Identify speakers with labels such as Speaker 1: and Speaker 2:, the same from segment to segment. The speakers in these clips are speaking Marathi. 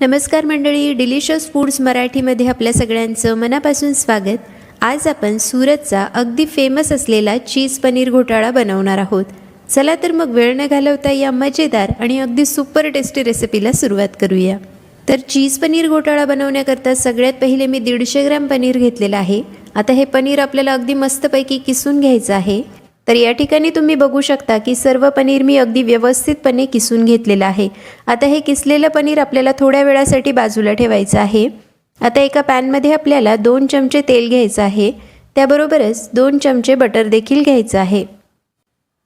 Speaker 1: नमस्कार मंडळी डिलिशियस फूड्स मराठीमध्ये आपल्या सगळ्यांचं मनापासून स्वागत. आज आपण सुरतचा अगदी फेमस असलेला चीज पनीर घोटाळा बनवणार आहोत. चला तर मग वेळ न घालवता या मजेदार आणि अगदी सुपर टेस्टी रेसिपीला सुरुवात करूया. तर चीज पनीर घोटाळा बनवण्याकरता सगळ्यात पहिले मी दीडशे ग्रॅम पनीर घेतलेलं आहे. आता हे पनीर आपल्याला अगदी मस्तपैकी किसून घ्यायचं आहे. तर या ठिकाणी तुम्ही बघू शकता की सर्व पनीर मी अगदी व्यवस्थितपणे किसून घेतलेलं आहे. आता हे किसलेलं पनीर आपल्याला थोड्या वेळासाठी बाजूला ठेवायचं आहे. आता एका पॅनमध्ये आपल्याला दोन चमचे तेल घ्यायचं आहे. त्याबरोबरच दोन चमचे बटर देखील घ्यायचं आहे.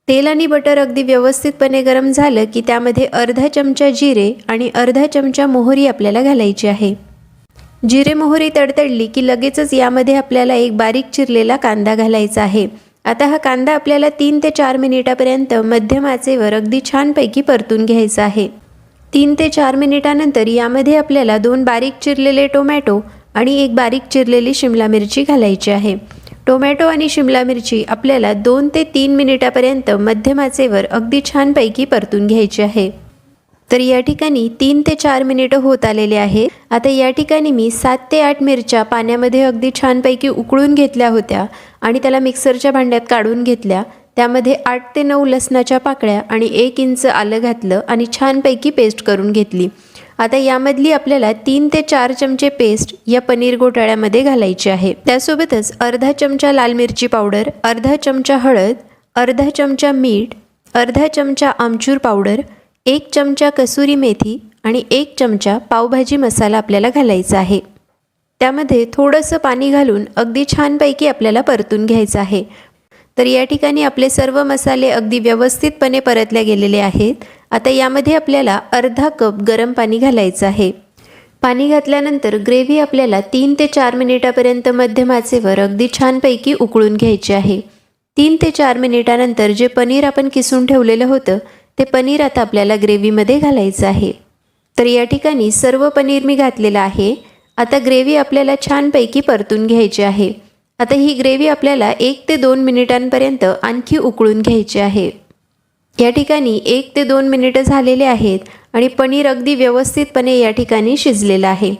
Speaker 1: तेल आणि बटर अगदी व्यवस्थितपणे गरम झालं की त्यामध्ये अर्धा चमचा जिरे आणि अर्धा चमचा मोहरी आपल्याला घालायची आहे. जिरे मोहरी तडतडली की लगेचच यामध्ये आपल्याला एक बारीक चिरलेला कांदा घालायचा आहे. आता हा कांदा आपल्याला तीन ते चार मिनिटापर्यंत मध्यम आचेवर अगदी छानपैकी परतून घ्यायचा आहे. तीन ते चार मिनिटानंतर यामध्ये आपल्याला दोन बारीक चिरलेले टोमॅटो आणि एक बारीक चिरलेली शिमला मिरची घालायची आहे. टोमॅटो आणि शिमला मिरची आपल्याला दोन ते तीन मिनिटापर्यंत मध्यम आचेवर अगदी छानपैकी परतून घ्यायची आहे. तर या ठिकाणी तीन ते चार मिनिटं होत आलेले आहे आता या ठिकाणी मी सात ते आठ मिरच्या पाण्यामध्ये अगदी छानपैकी उकळून घेतल्या होत्या आणि त्याला मिक्सरच्या भांड्यात काढून घेतल्या. त्यामध्ये आठ ते नऊ लसणाच्या पाकळ्या आणि एक इंच आलं घातलं आणि छानपैकी पेस्ट करून घेतली. आता यामधली आपल्याला तीन ते चार चमचे पेस्ट या पनीर घोटाळ्यामध्ये घालायची आहे. त्यासोबतच अर्धा चमचा लाल मिरची पावडर अर्धा चमचा हळद अर्धा चमचा मीठ अर्धा चमचा आमचूर पावडर एक चमचा कसुरी मेथी आणि एक चमचा पावभाजी मसाला आपल्याला घालायचा आहे. त्यामध्ये थोडंसं पाणी घालून अगदी छानपैकी आपल्याला परतून घ्यायचं आहे. तर या ठिकाणी आपले सर्व मसाले अगदी व्यवस्थितपणे परतले गेलेले आहेत. आता यामध्ये आपल्याला अर्धा कप गरम पाणी घालायचं आहे. पाणी घातल्यानंतर ग्रेव्ही आपल्याला तीन ते चार मिनिटापर्यंत मध्यम आचेवर अगदी छानपैकी उकळून घ्यायची आहे. तीन ते चार मिनिटानंतर जे पनीर आपण किसून ठेवलेलं होतं ते पनीर आता आपल्याला ग्रेव्हीमध्ये घालायचं आहे. तर या ठिकाणी सर्व पनीर मी घातलेलं आहे. आता ग्रेव्ही आपल्याला छानपैकी परतून घ्यायची आहे. आता ही ग्रेव्ही आपल्याला एक ते दोन मिनिटांपर्यंत आणखी उकळून घ्यायची आहे. या ठिकाणी एक ते दोन मिनिटं झालेले आहेत आणि पनीर अगदी व्यवस्थितपणे या ठिकाणी शिजलेलं आहे.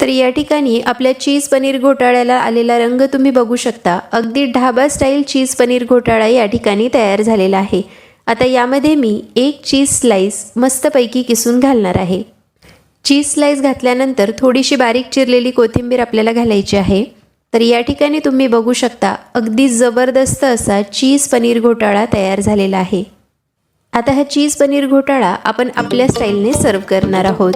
Speaker 1: तर या ठिकाणी आपल्या चीज पनीर घोटाळ्याला आलेला रंग तुम्ही बघू शकता. अगदी ढाबा स्टाईल चीज पनीर घोटाळा या ठिकाणी तयार झालेला आहे. आता यामध्ये मी एक चीज स्लाईस मस्तपैकी किसून घालणार आहे. चीज स्लाईस घातल्यानंतर थोडीशी बारीक चिरलेली कोथिंबीर आपल्याला घालायची आहे. तर या ठिकाणी तुम्ही बघू शकता अगदी जबरदस्त असा चीज पनीर घोटाळा तयार झालेला आहे. आता हा चीज पनीर घोटाळा आपण आपल्या स्टाईलने सर्व करणार आहोत.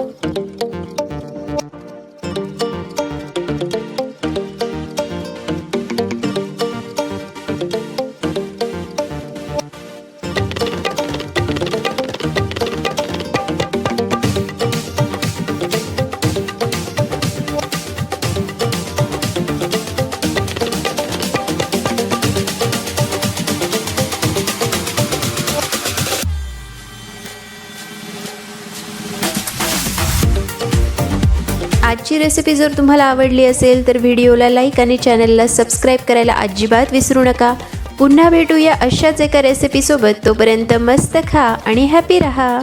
Speaker 1: आजची रेसिपी जर तुम्हाला आवडली असेल तर व्हिडिओला लाईक आणि चॅनलला सबस्क्राईब करायला अजिबात विसरू नका. पुन्हा भेटूया अशाच एका रेसिपीसोबत तोपर्यंत मस्त खा आणि हॅपी रहा.